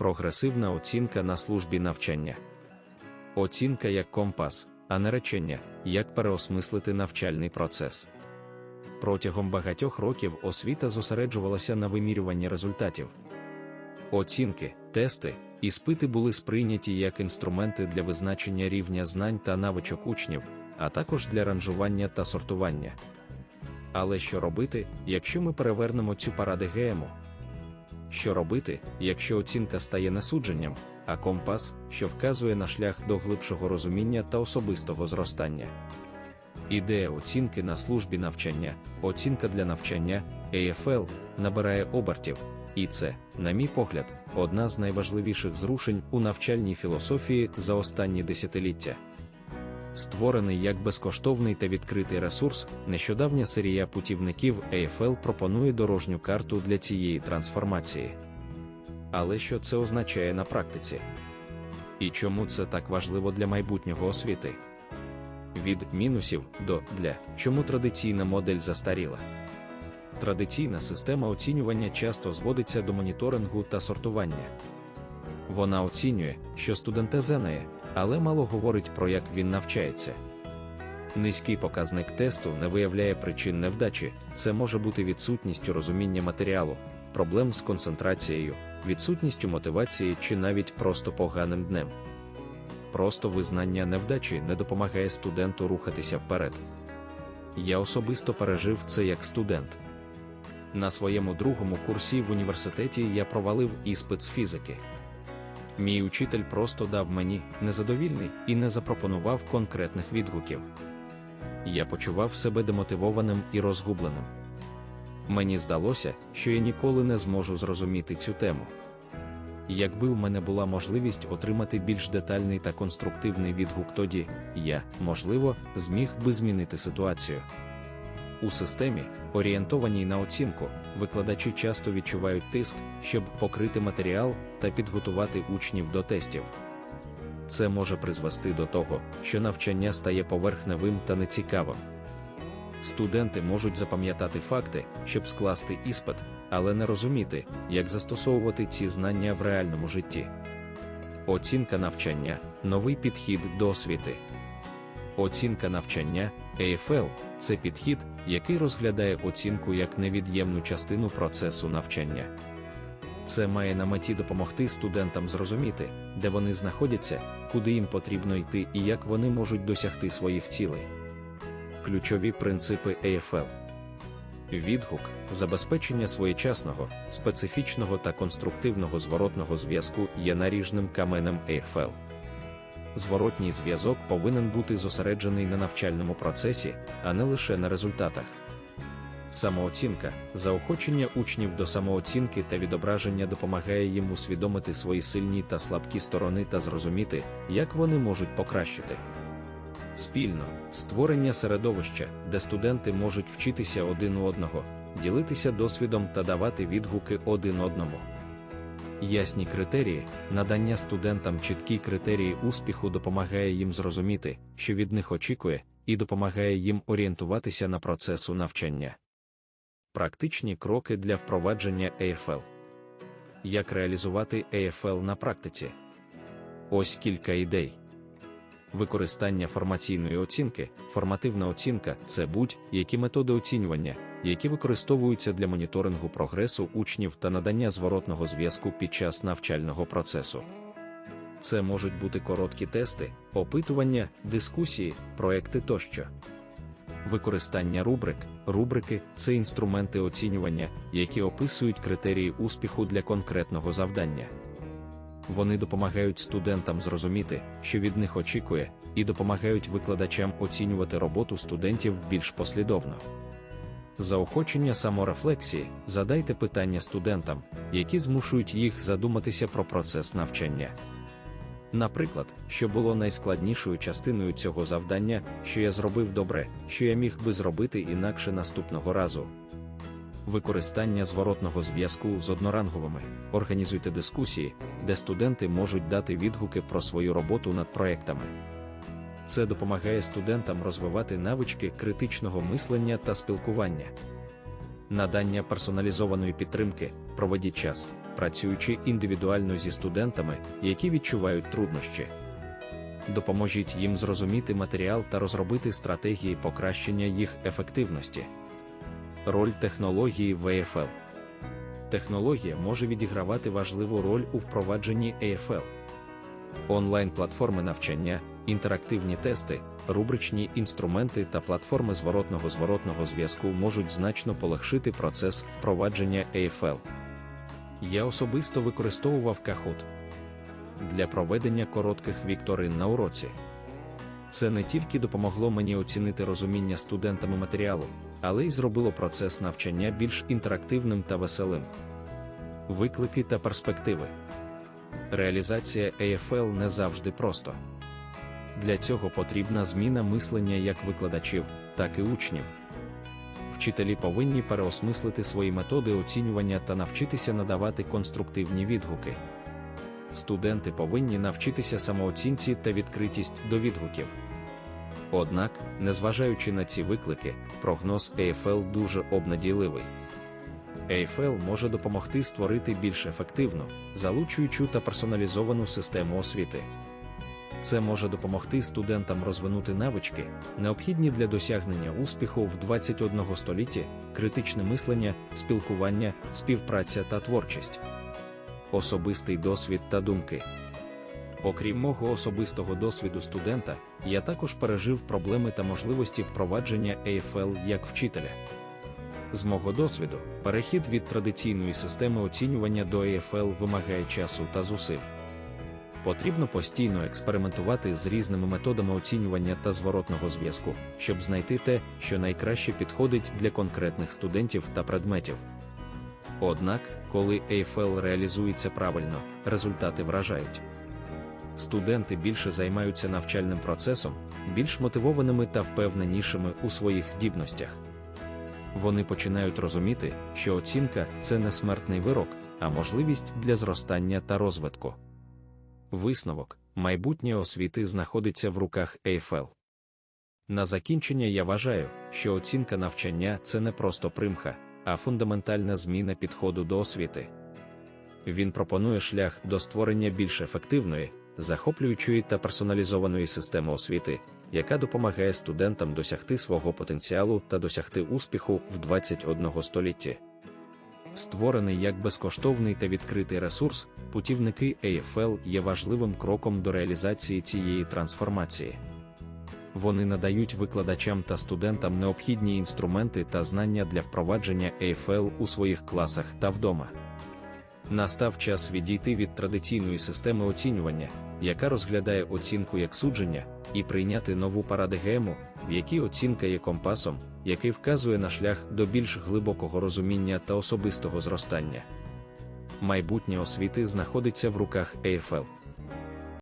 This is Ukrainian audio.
Прогресивна оцінка на службі навчання. Оцінка як компас, а не речення, як переосмислити навчальний процес. Протягом багатьох років освіта зосереджувалася на вимірюванні результатів. Оцінки, тести, іспити були сприйняті як інструменти для визначення рівня знань та навичок учнів, а також для ранжування та сортування. Але що робити, якщо ми перевернемо цю парадигему? Що робити, якщо оцінка стає не судженням, а компас, що вказує на шлях до глибшого розуміння та особистого зростання? Ідея оцінки на службі навчання, оцінка для навчання, AFL, набирає обертів, і це, на мій погляд, одна з найважливіших зрушень у навчальній філософії за останні десятиліття. Створений як безкоштовний та відкритий ресурс, нещодавня серія путівників AFL пропонує дорожню карту для цієї трансформації. Але що це означає на практиці? І чому це так важливо для майбутнього освіти? Від мінусів до для чому традиційна модель застаріла. Традиційна система оцінювання часто зводиться до моніторингу та сортування. Вона оцінює, що студенте знає, але мало говорить про як він навчається. Низький показник тесту не виявляє причин невдачі, це може бути відсутністю розуміння матеріалу, проблем з концентрацією, відсутністю мотивації чи навіть просто поганим днем. Просто визнання невдачі не допомагає студенту рухатися вперед. Я особисто пережив це як студент. На своєму другому курсі в університеті я провалив іспит з фізики. Мій учитель просто дав мені незадовільний і не запропонував конкретних відгуків. Я почував себе демотивованим і розгубленим. Мені здалося, що я ніколи не зможу зрозуміти цю тему. Якби в мене була можливість отримати більш детальний та конструктивний відгук, тоді я, можливо, зміг би змінити ситуацію. У системі, орієнтованій на оцінку, викладачі часто відчувають тиск, щоб покрити матеріал та підготувати учнів до тестів. Це може призвести до того, що навчання стає поверхневим та нецікавим. Студенти можуть запам'ятати факти, щоб скласти іспит, але не розуміти, як застосовувати ці знання в реальному житті. Оцінка навчання новий підхід до освіти. Оцінка навчання AFL – це підхід, який розглядає оцінку як невід'ємну частину процесу навчання. Це має на меті допомогти студентам зрозуміти, де вони знаходяться, куди їм потрібно йти і як вони можуть досягти своїх цілей. Ключові принципи AFL Відгук, забезпечення своєчасного, специфічного та конструктивного зворотного зв'язку є наріжним каменем AFL. Зворотній зв'язок повинен бути зосереджений на навчальному процесі, а не лише на результатах. Самооцінка, заохочення учнів до самооцінки та відображення допомагає їм усвідомити свої сильні та слабкі сторони та зрозуміти, як вони можуть покращити. Спільно створення середовища, де студенти можуть вчитися один у одного, ділитися досвідом та давати відгуки один одному. Ясні критерії, надання студентам чіткі критерії успіху допомагає їм зрозуміти, що від них очікує, і допомагає їм орієнтуватися на процесу навчання. Практичні кроки для впровадження AFL. Як реалізувати AFL на практиці? Ось кілька ідей. Використання формаційної оцінки, формативна оцінка це будь-які методи оцінювання, які використовуються для моніторингу прогресу учнів та надання зворотного зв'язку під час навчального процесу. Це можуть бути короткі тести, опитування, дискусії, проекти тощо. Використання рубрик. Рубрики це інструменти оцінювання, які описують критерії успіху для конкретного завдання. Вони допомагають студентам зрозуміти, що від них очікує, і допомагають викладачам оцінювати роботу студентів більш послідовно. Заохочення саморефлексії задайте питання студентам, які змушують їх задуматися про процес навчання. Наприклад, що було найскладнішою частиною цього завдання, що я зробив добре, що я міг би зробити інакше наступного разу. Використання зворотного зв'язку з одноранговими. Організуйте дискусії, де студенти можуть дати відгуки про свою роботу над проектами. Це допомагає студентам розвивати навички критичного мислення та спілкування. Надання персоналізованої підтримки, проведіть час, працюючи індивідуально зі студентами, які відчувають труднощі. Допоможіть їм зрозуміти матеріал та розробити стратегії покращення їх ефективності. Роль технології в AFL Технологія може відігравати важливу роль у впровадженні AFL. Онлайн-платформи навчання, інтерактивні тести, рубричні інструменти та платформи зворотного зворотного зв'язку можуть значно полегшити процес впровадження AFL. Я особисто використовував Kahoot для проведення коротких вікторин на уроці. Це не тільки допомогло мені оцінити розуміння студентами матеріалу, але й зробило процес навчання більш інтерактивним та веселим. Виклики та перспективи. Реалізація AFL не завжди просто. Для цього потрібна зміна мислення як викладачів, так і учнів. Вчителі повинні переосмислити свої методи оцінювання та навчитися надавати конструктивні відгуки. Студенти повинні навчитися самооцінці та відкритість до відгуків. Однак, незважаючи на ці виклики, прогноз AFL дуже обнадійливий. AFL може допомогти створити більш ефективну, залучуючу та персоналізовану систему освіти. Це може допомогти студентам розвинути навички, необхідні для досягнення успіху в 21 столітті, критичне мислення, спілкування, співпраця та творчість, особистий досвід та думки. Окрім мого особистого досвіду студента, я також пережив проблеми та можливості впровадження AFL як вчителя. З мого досвіду, перехід від традиційної системи оцінювання до AFL вимагає часу та зусиль. Потрібно постійно експериментувати з різними методами оцінювання та зворотного зв'язку, щоб знайти те, що найкраще підходить для конкретних студентів та предметів. Однак, коли AFL реалізується правильно, результати вражають. Студенти більше займаються навчальним процесом, більш мотивованими та впевненішими у своїх здібностях. Вони починають розуміти, що оцінка це не смертний вирок, а можливість для зростання та розвитку. Висновок майбутнє освіти знаходиться в руках AFL. На закінчення я вважаю, що оцінка навчання це не просто примха, а фундаментальна зміна підходу до освіти. Він пропонує шлях до створення більш ефективної, захоплюючої та персоналізованої системи освіти, яка допомагає студентам досягти свого потенціалу та досягти успіху в 21 столітті. Створений як безкоштовний та відкритий ресурс, путівники AFL є важливим кроком до реалізації цієї трансформації. Вони надають викладачам та студентам необхідні інструменти та знання для впровадження AFL у своїх класах та вдома. Настав час відійти від традиційної системи оцінювання, яка розглядає оцінку як судження, і прийняти нову парадигему, в якій оцінка є компасом, який вказує на шлях до більш глибокого розуміння та особистого зростання. Майбутнє освіти знаходиться в руках AFL.